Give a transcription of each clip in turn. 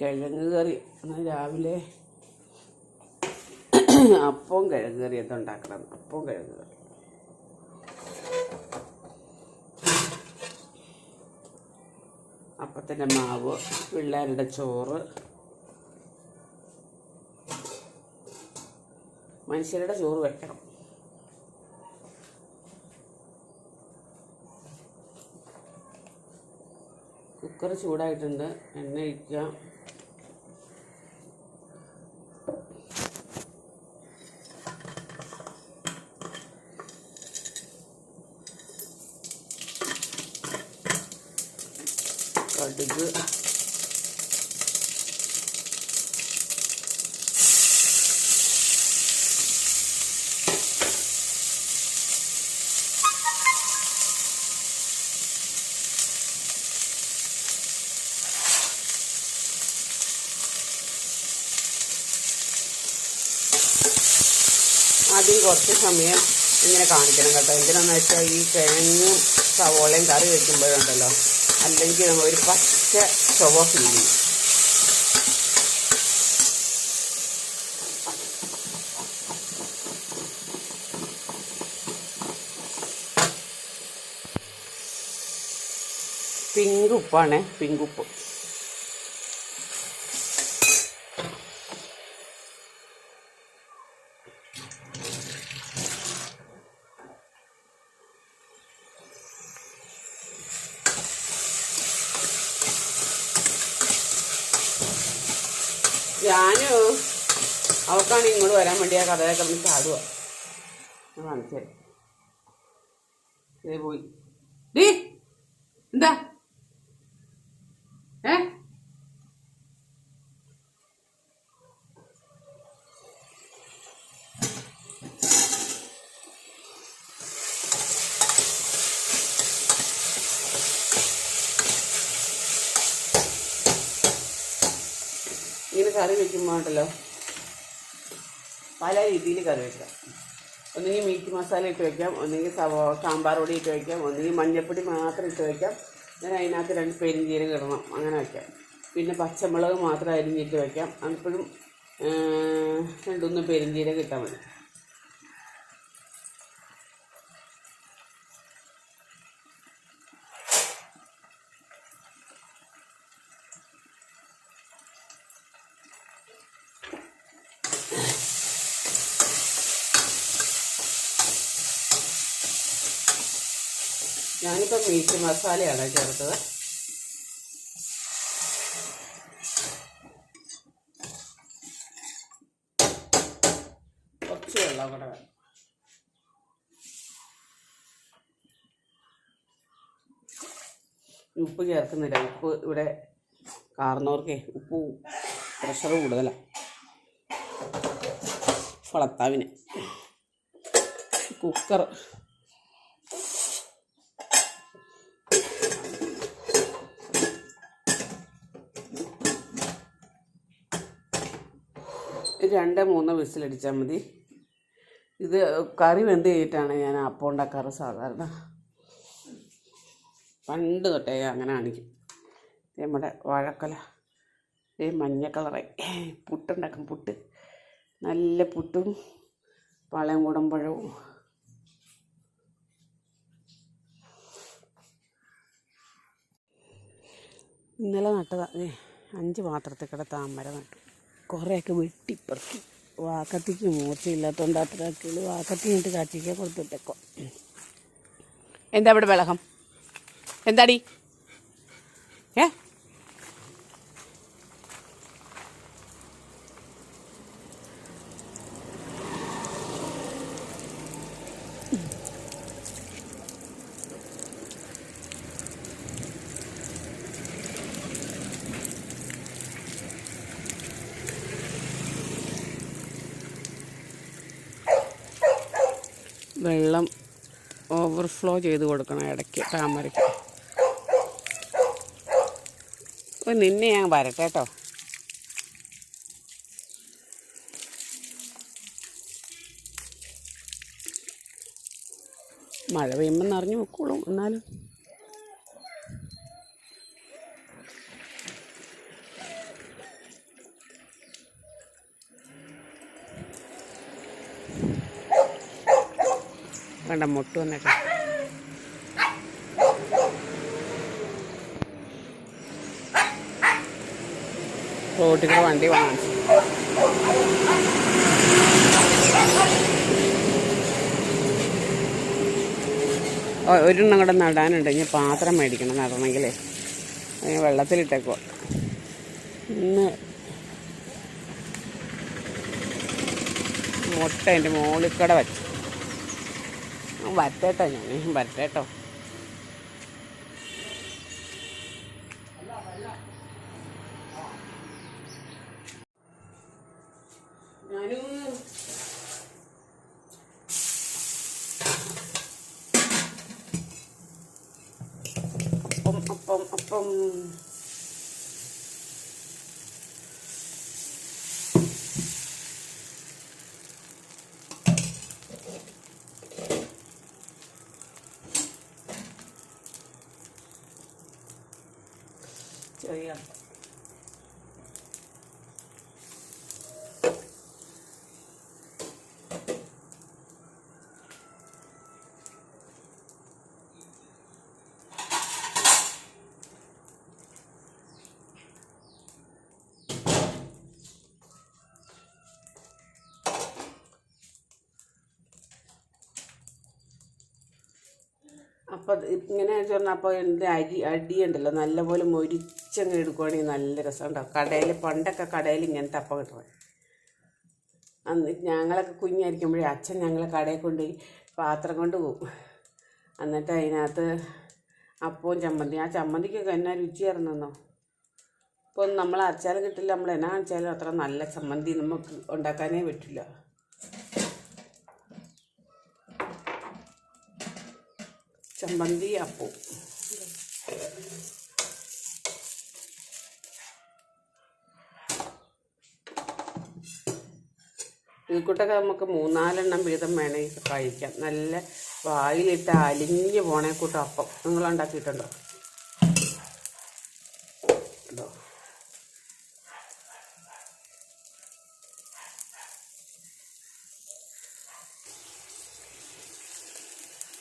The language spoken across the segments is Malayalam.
കിഴങ്ങ് കറി. രാവിലെ അപ്പവും കിഴങ്ങ് കറി എന്താ ഉണ്ടാക്കണം. അപ്പവും കിഴങ്ങ് കറി. അപ്പത്തിന്റെ മാവ് പിള്ളേരുടെ ചോറ്. മനുഷ്യരുടെ ചോറ് വെക്കണം. കുക്കർ ചൂടായിട്ടുണ്ട്. എണ്ണ ഒഴിക്കാം. കടുക്. ആദ്യം കുറച്ച് സമയം ഇങ്ങനെ കാണിക്കണം കേട്ടോ. എന്തിനാന്ന് വെച്ചാൽ ഈ കിഴങ്ങും സവോളയും കറി വെക്കുമ്പോഴുണ്ടല്ലോ. അല്ലെങ്കിൽ ഒരു പച്ച ചുവ ഫീൽ പിങ്ക് ഉപ്പാണ് പിങ്ക് ഉപ്പ്. ഞാൻ അവർക്കാണ് ഇങ്ങോട്ട് വരാൻ വേണ്ടി ആ കഥയൊക്കെ കിടന്ന് ചാടുക. കാണിച്ചേ പോയി. ഡീ എന്താ ഏ ഇങ്ങനെ കറി വെക്കുമ്പോൾ ഉണ്ടല്ലോ. പല രീതിയിൽ കറി വെക്കാം. ഒന്നുകിൽ മീറ്റ് മസാല ഇട്ട് വെക്കാം ഒന്നുകിൽ സാമ്പാർ പൊടി ഇട്ട് വെക്കാം ഒന്നുകിൽ മഞ്ഞൾപ്പൊടി മാത്രം ഇട്ട് വെക്കാം. ഞാൻ അതിനകത്ത് രണ്ട് പെരിഞ്ചീരകം ഇടണം. അങ്ങനെ വെക്കാം. പിന്നെ പച്ചമുളക് മാത്രം അരിഞ്ഞിട്ട് വെക്കാം. അപ്പോഴും രണ്ടൊന്ന് പെരിഞ്ചീരകം ഇട്ടാൽ മതി. ഞാനിപ്പോൾ മീറ്റ് മസാലയാണ് ചേർത്തത്. കുറച്ച് വെള്ളം കൂടെ വേണം. ഉപ്പ് ചേർക്കുന്നില്ല. ഉപ്പ് ഇവിടെ കാർന്നവർക്ക് ഉപ്പ് പ്രഷർ കൂടുതലാണ് ഫളത്താവിന്. കുക്കർ രണ്ട് മൂന്ന് വിസിലടിച്ചാൽ മതി. ഇത് കറി വെന്ത് കഴിഞ്ഞിട്ടാണ് ഞാൻ അപ്പം ഉണ്ടാക്കാറ് സാധാരണ. പണ്ട് തൊട്ടേ അങ്ങനെ ഇത് നമ്മുടെ വാഴക്കല. ഈ മഞ്ഞ കളറ്. പുട്ടുണ്ടാക്കും പുട്ട്. നല്ല പുട്ടും പാളയം കുടമ്പഴവും. ഇന്നലെ നട്ടതാ. ഏ അഞ്ച് പാത്രത്തിൽ കിട താമര നട്ടു. കുറേയൊക്കെ വെട്ടിപ്പറക്കി വാക്കത്തിക്ക് മൂർച്ചയില്ലാത്തതുകൊണ്ട് അത്ര കിളി വാക്കത്തി ഇട്ട് കാച്ചിക്ക കൊടുത്തിട്ടേക്കോ എന്താ ഇവിടെ വിളകം എന്താടി? ഏ? വെള്ളം ഓവർഫ്ലോ ചെയ്ത് കൊടുക്കണം ഇടയ്ക്ക് താമരയ്ക്ക്. ഓ നിന്നെ ഞാൻ വരട്ടെ കേട്ടോ. മഴ പെയ്യുമ്പോൾ നിറഞ്ഞു വെക്കോളും എന്നാലും. വേണ്ട മുട്ട് വന്നിട്ട്. റോട്ടിൽ വണ്ടി വാങ്ങാൻ ഒരെണ്ണം കൂടെ നടാനുണ്ട്. ഇനി പാത്രം മേടിക്കണം നടണമെങ്കിലേ അതിന് വെള്ളത്തിലിട്ടേക്കോ ഇന്ന് മുട്ട എന്റെ കൂടെ വച്ചു. വരട്ടേട്ടോ ഞാൻ. വരട്ടെട്ടോ. ഞാനും അപ്പം അപ്പം അപ്പം ചെറിയ അപ്പം. അപ്പം ഇങ്ങനെ പറഞ്ഞാൽ അപ്പോൾ എന്റെ അരി അടിയുണ്ടല്ലോ നല്ലപോലെ നല്ലപോലെ മൊരിച്ചങ്ങ് എടുക്കുവാണെങ്കിൽ നല്ല രസമുണ്ടാവും. കടയിൽ പണ്ടൊക്കെ കടയിൽ ഇങ്ങനത്തെ അപ്പം കിട്ടണം. അന്ന് ഞങ്ങളൊക്കെ കുഞ്ഞായിരിക്കുമ്പോഴേ അച്ഛൻ ഞങ്ങളെ കടയിൽ കൊണ്ടുപോയി പാത്രം കൊണ്ട് പോകും. എന്നിട്ട് അതിനകത്ത് അപ്പവും ചമ്മന്തി. ആ ചമ്മന്തിക്കൊക്കെ എന്നാ രുചിയായിരുന്നെന്നോ ഇപ്പോൾ നമ്മൾ അരച്ചാലും കിട്ടില്ല നമ്മൾ എന്നാ കാണിച്ചാലും അത്ര നല്ല ചമ്മന്തി നമുക്ക് ഉണ്ടാക്കാനേ പറ്റില്ല. ചമ്മന്തി അപ്പവും. ഇതിൽക്കൂട്ടൊക്കെ നമുക്ക് മൂന്നാലെണ്ണം വീതം വേണമെങ്കിൽ കഴിക്കാം. നല്ല വായിലിട്ട് അലിഞ്ഞ് പോണേ കൂട്ടം അപ്പം. നിങ്ങൾ ഉണ്ടാക്കിയിട്ടുണ്ടോ? ഉണ്ടോ?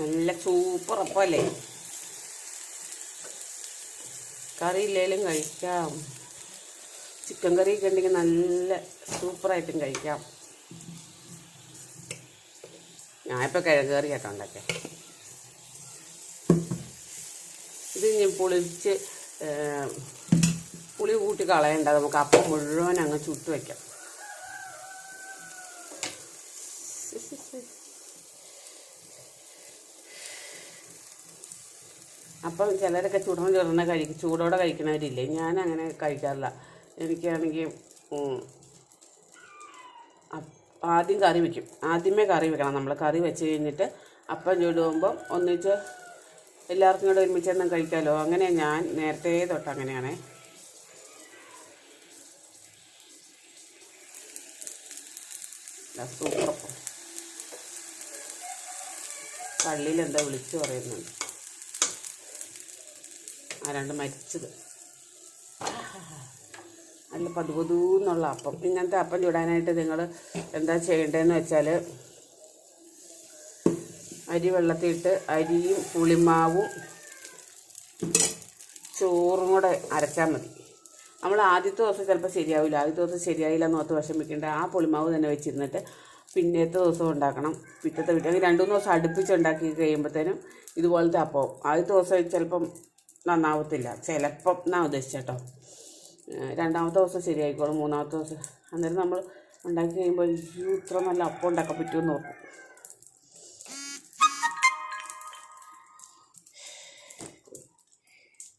നല്ല സൂപ്പർ അപ്പല്ലേ കറി ഇല്ലേലും കഴിക്കാം. ചിക്കൻ കറി ഒക്കെ ഉണ്ടെങ്കിൽ നല്ല സൂപ്പറായിട്ടും കഴിക്കാം. ഞാനിപ്പോൾ കിഴങ്ങ് കറി കേട്ടോ ഉണ്ടാക്കിയ ഇത് ഞാൻ പൊളിച്ച് പുളി കൂട്ടി കളയണ്ട. നമുക്ക് അപ്പം മുഴുവൻ അങ്ങ് ചുട്ട് വയ്ക്കാം അപ്പം ചിലരൊക്കെ ചുടം ചുടന്ന കഴിക്കും ചൂടോടെ കഴിക്കണവരില്ലേ? ഞാൻ അങ്ങനെ കഴിക്കാറില്ല. എനിക്കാണെങ്കിൽ ആദ്യം കറി വെക്കും. ആദ്യമേ കറി വെക്കണം. നമ്മൾ കറി വെച്ച് കഴിഞ്ഞിട്ട് അപ്പം ചൂടുമ്പോൾ ഒന്നിച്ച് എല്ലാവർക്കും കൂടെ ഒരുമിച്ചെണ്ണം കഴിക്കാമല്ലോ അങ്ങനെ ഞാൻ നേരത്തെ തൊട്ട് അങ്ങനെയാണേ. സൂപ്പർ. പള്ളിയിൽ എന്താ വിളിച്ചു പറയുന്നുണ്ട്. ആരാണ്ട് മരിച്ചത്. നല്ല പതുപതൂന്നുള്ള അപ്പം. ഇങ്ങനത്തെ അപ്പം ചൂടാനായിട്ട് നിങ്ങൾ എന്താ ചെയ്യേണ്ടതെന്ന് വെച്ചാൽ അരി വെള്ളത്തിയിട്ട് അരിയും പുളിമാവും ചോറും കൂടെ അരച്ചാൽ മതി. നമ്മൾ ആദ്യത്തെ ദിവസം ചിലപ്പോൾ ശരിയാവില്ല ആദ്യത്തെ ദിവസം ശരിയായില്ല എന്ന് ഓർത്ത് വിഷമിക്കേണ്ട. ആ പുളിമാവ് തന്നെ വെച്ചിരുന്നിട്ട് പിന്നത്തെ ദിവസം ഉണ്ടാക്കണം. പിറ്റത്തെ വീട്ടിൽ അങ്ങനെ രണ്ടു മൂന്ന് ദിവസം അടുപ്പിച്ച് ഉണ്ടാക്കി കഴിയുമ്പോഴത്തേനും ഇതുപോലത്തെ അപ്പം ആദ്യത്തെ ദിവസം ചിലപ്പം നന്നാവത്തില്ല. ചിലപ്പം എന്നാ ഉദ്ദേശിച്ചേട്ടോ രണ്ടാമത്തെ ദിവസം ശരിയായിക്കോളും മൂന്നാമത്തെ ദിവസം. അന്നേരം നമ്മൾ ഉണ്ടാക്കി കഴിയുമ്പോൾ അയ്യോ ഇത്ര നല്ല അപ്പം ഉണ്ടാക്കാൻ പറ്റുമെന്ന് ഓർക്കും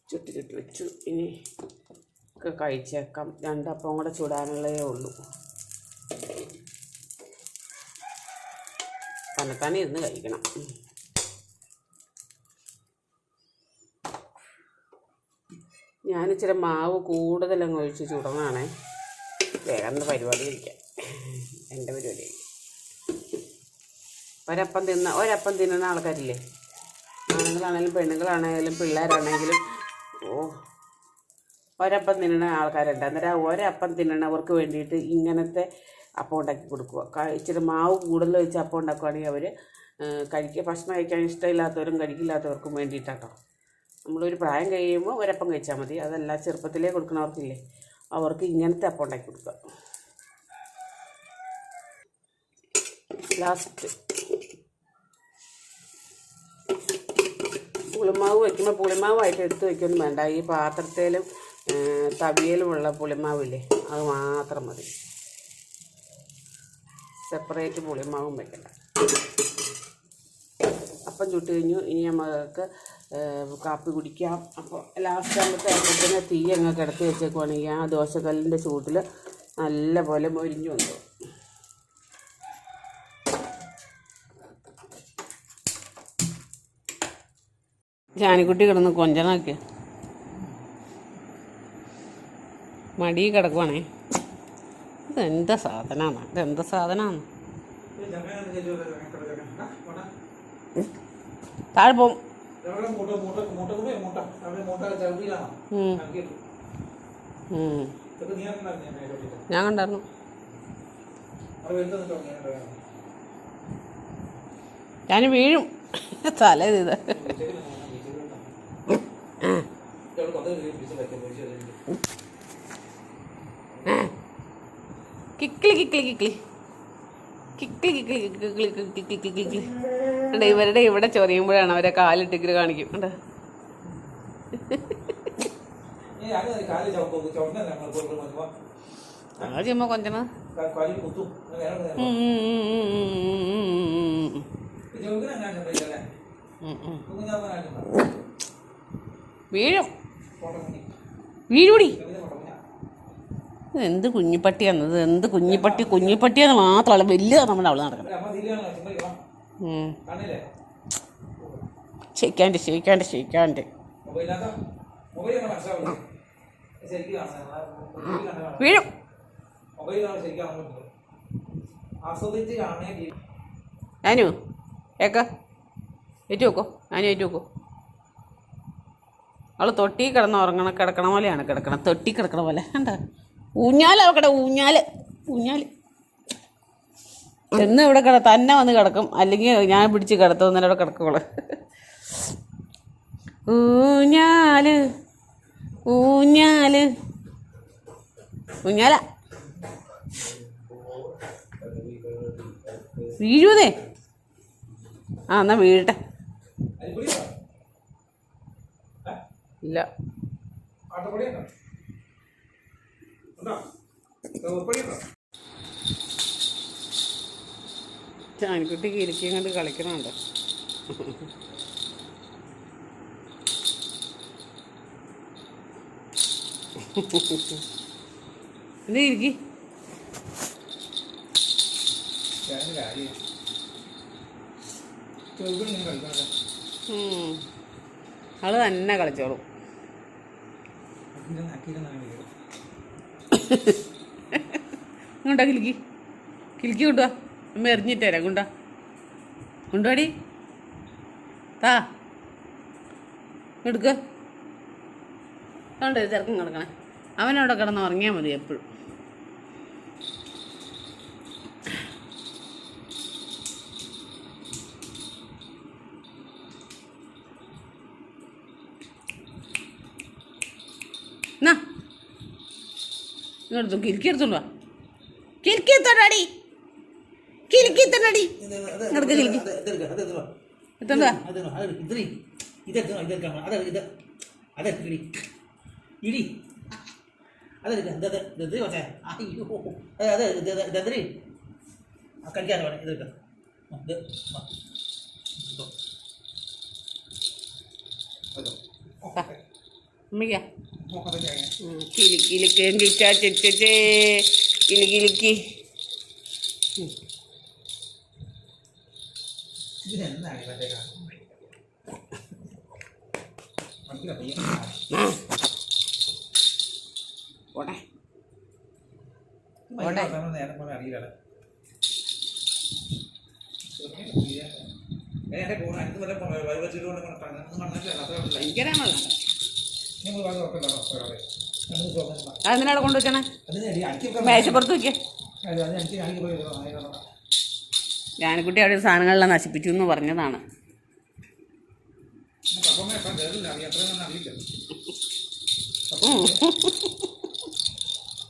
ചുട്ടി ചുട്ടി വെച്ചു. ഇനി ഒക്കെ കഴിച്ചേക്കാം. രണ്ടപ്പം കൂടെ ചൂടാനുള്ളതേ ഉള്ളൂ. തന്നെത്താനെ ഇരുന്ന് കഴിക്കണം. ഞാൻ ഇച്ചിരി മാവ് കൂടുതലങ്ങ് ഒഴിച്ച് ചുടണാണേ. വേഗം പരിപാടി ഇരിക്കാം എന്റെ പരിപാടി. ഒരപ്പം തിന്ന ഒരപ്പം തിന്നുന്ന ആൾക്കാരില്ലേ? ആണുങ്ങളാണെങ്കിലും പെണ്ണുങ്ങളാണെങ്കിലും പിള്ളേരാണെങ്കിലും ഓ ഒരപ്പം തിന്നണ ആൾക്കാരുണ്ട്. അന്നേരം ഒരപ്പം തിന്നണവർക്ക് വേണ്ടിയിട്ട് ഇങ്ങനത്തെ അപ്പം ഉണ്ടാക്കി കൊടുക്കുക. ഇച്ചിരി മാവ് കൂടുതൽ വെച്ച് അപ്പം ഉണ്ടാക്കുവാണെങ്കിൽ അവർ കഴിക്കുക. ഭക്ഷണം കഴിക്കാൻ ഇഷ്ടമില്ലാത്തവരും കഴിക്കില്ലാത്തവർക്കും വേണ്ടിയിട്ടാട്ടോ. നമ്മളൊരു പ്രായം കഴിയുമ്പോൾ ഒരപ്പം കഴിച്ചാൽ മതി. അതല്ല ചെറുപ്പത്തിലേ കൊടുക്കണവർക്കില്ലേ? അവർക്ക് ഇങ്ങനത്തെ അപ്പം ഉണ്ടാക്കി കൊടുക്കുക ലാസ്റ്റ് പുളിമാവ് വയ്ക്കുമ്പോൾ പുളിമാവായിട്ട് എടുത്ത് വയ്ക്കൊന്നും വേണ്ട. ഈ പാത്രത്തിലും തവിയലുമുള്ള പുളിമാവില്ലേ അത് മാത്രം മതി. സെപ്പറേറ്റ് പുളിമാവും വയ്ക്കണ്ട അപ്പം ചുട്ട് കഴിഞ്ഞു. ഇനി നമുക്ക് കാപ്പി കുടിക്കാം. അപ്പോൾ ലാസ്റ്റ് ആകുമ്പോഴത്തെ തന്നെ തീ അങ്ങ് കിടത്തി വെച്ചേക്കുവാണെങ്കിൽ ആ ദോശക്കല്ലിന്റെ ചൂട്ടിൽ നല്ല പോലെ മൊരിഞ്ഞു വന്നു. ജാനിക്കുട്ടി കിടന്ന് കൊഞ്ചനാക്ക് മടി കിടക്കുവാണേ. ഇതെന്താ സാധനമാണ് ഇതെന്താ സാധനമാണ് താഴെ ഉം. ഞാൻ കണ്ടായിരുന്നു. ഞാൻ വീഴും. തല ഇത്. കിക്കിളി. കിക്കിളി കിക്കിളി കിക്കിളി കിക്കിളി കിക്കിളി കിക്കിളി കിക്കിളി കിക്കിളി. കണ്ടോ ഇവരുടെ ഇവിടെ ചൊറിയുമ്പോഴാണ് അവരെ കാലിട്ടിക്കിൽ കാണിക്കും കണ്ടോ ആ ചുമ്മാ കൊഞ്ചണ വീഴും വീഴൂടി എന്ത് കുഞ്ഞിപ്പട്ടിയാന്നത് എന്ത് കുഞ്ഞിപ്പട്ടി കുഞ്ഞിപ്പട്ടിയാന്ന് മാത്രമല്ല വലിയതാണ് നമ്മുടെ അവൾ നടക്കുന്നത് ഉം. ക്ഷയിക്കാണ്ട് ക്ഷയിക്കാണ്ട് ക്ഷയിക്കാണ്ട് വീഴും. ഞാനു ഏക്ക? ഏറ്റു വെക്കോ? ഞാനും ഏറ്റു വെക്കോ? അവൾ തൊട്ടി കിടന്ന് ഉറങ്ങണ കിടക്കണ പോലെയാണ് കിടക്കണം. തൊട്ടി കിടക്കണ പോലെ. എന്താ ഊഞ്ഞാൽ അവക്കടെ ഊഞ്ഞാൽ. ഊഞ്ഞാൽ. എന്ന് ഇവിടെ കിട തന്നെ വന്ന് കിടക്കും. അല്ലെങ്കിൽ ഞാൻ പിടിച്ച് കിടത്തു എന്നാലും അവിടെ കിടക്കുള്ളൂ ഊഞ്ഞാൽ ഊഞ്ഞാൽ. ഊഞ്ഞാല. വീഴൂതേ ആ എന്നാ വീഴട്ടെ. ഇല്ല. ഉണ്ടോ? ചാനിക്കുട്ടി കിരിക്കും കണ്ട് കളിക്കണുണ്ട് എന്ത് ഇരിക്കി? അത് തന്നെ കളിച്ചോളൂ. ഇങ്ങോട്ടാ കിലുക്കി കിലുക്കി കിട്ടുക അമ്മ എറിഞ്ഞിട്ട് തരാം കൊണ്ടാ കൊണ്ടുപോടി താ. എടുക്ക. അതുകൊണ്ട് തിരക്കും കിടക്കണേ. അവനവിടെ കിടന്ന് ഉറങ്ങിയാൽ മതി എപ്പോഴും. എന്നാ? ഇങ്ങോട്ട് കിലുക്കി എടുത്തോണ്ട് വാ. ഇതെന്നടി ഇങ്ങോട്ട് കിളിക്ക് എത്തണ്ടാ ഇടി. കഴിക്കാനോ ഇതെടുക്കാം. അമ്മയ്ക്കാ. കിളിക്കിളിക്കേം കിളിക്കിളിക്കി ഇതെന്താണ് ഇവന്റെ അറിയില്ല അതെന്തിനാണ് കൊണ്ടുവച്ചണേ മേശപ്പുറത്ത് വെക്കേ ജാനക്കുട്ടി അവിടെ സാധനങ്ങളെല്ലാം നശിപ്പിച്ചു എന്ന് പറഞ്ഞതാണ്.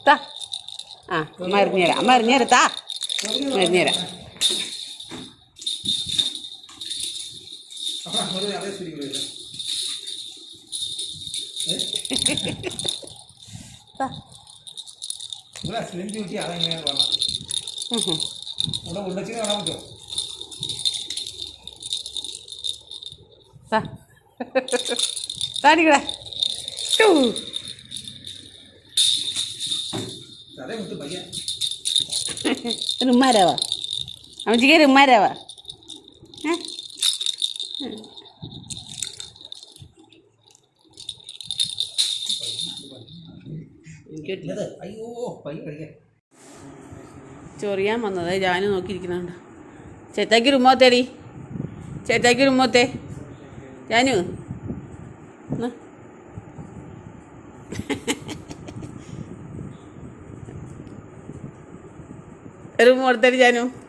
താ. ആ അമ്മ എറിഞ്ഞുതരാം അമ്മ എറിഞ്ഞുതരാം താ. എറിഞ്ഞുതരാം സ്ലിം ഡ്യൂട്ടി അതെങ്ങനെയാണ് പറഞ്ഞത് ഹും. ഇവിടെ ഉണ്ടച്ചിന് കാണാൻ പറ്റുമോ? താടിക്കട ഉമ്മാരാവാ. അമ്മച്ചിക്ക് ഒരു ഉമ്മാരാവാ അയ്യോ പയ്യ ചൊറിയാൻ വന്നത്. ഞാൻ നോക്കിയിരിക്കുന്നുണ്ട്. ചേത്താക്കി റുമ്മോത്തേടി ചേത്താക്കി റുമ്മോത്തേ ജാനു. ഒന്ന്. റൂം കൊടുത്തടി ജാനു.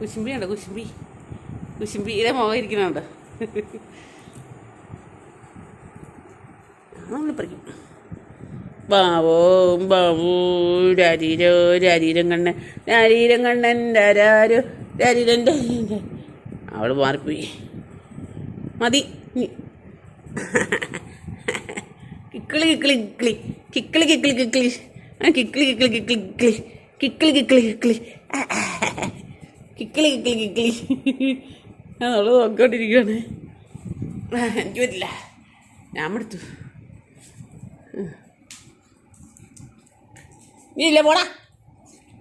കുശുമ്പി ഉണ്ട് കുശുമ്പി കുശുമ്പിയുടെ മുഖം ഇരിക്കുന്നുണ്ട്. ബാവോം ബാവൂ രാരീരോ രാരീരം കണ്ണൻ രാരീരം കണ്ണൻ രാരാരോ രാരീരൻ രാരീരൻ അവൾ മാറിപ്പോയി. മതി. കിക്കിളി കിക്കിളി കിക്കിളി. കിക്കിളി കിക്കിളി കിക്കിളി കിക്കിളി കിക്കിളി കിക്കിളി. കിക്കിളി കിക്കിളി കിക്കിളി. കിക്കിളി. കിക്കിളി കിക്കിളി. ഞാൻ നമ്മൾ നോക്കിക്കൊണ്ടിരിക്കുകയാണ് എനിക്ക് പറ്റില്ല. ഞാൻ എടുത്തു നീ ഇല്ല പോടാ.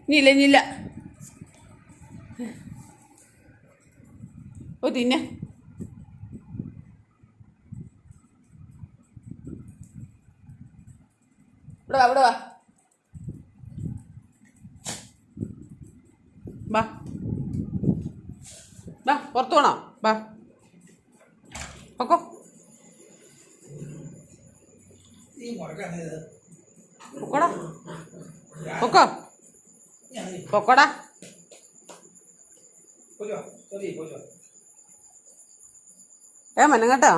നീ ഇല്ല നീ ഇല്ല ഓ തിന്നെ. ഇവിടെ വാ ഇവിടെ വാ വാ പുറത്തു പോണോ. വാ പൊക്കോ. പൊക്കോടാ. പൊക്കോ. പൊക്കോടാ. ഏ മനം കേട്ടോ?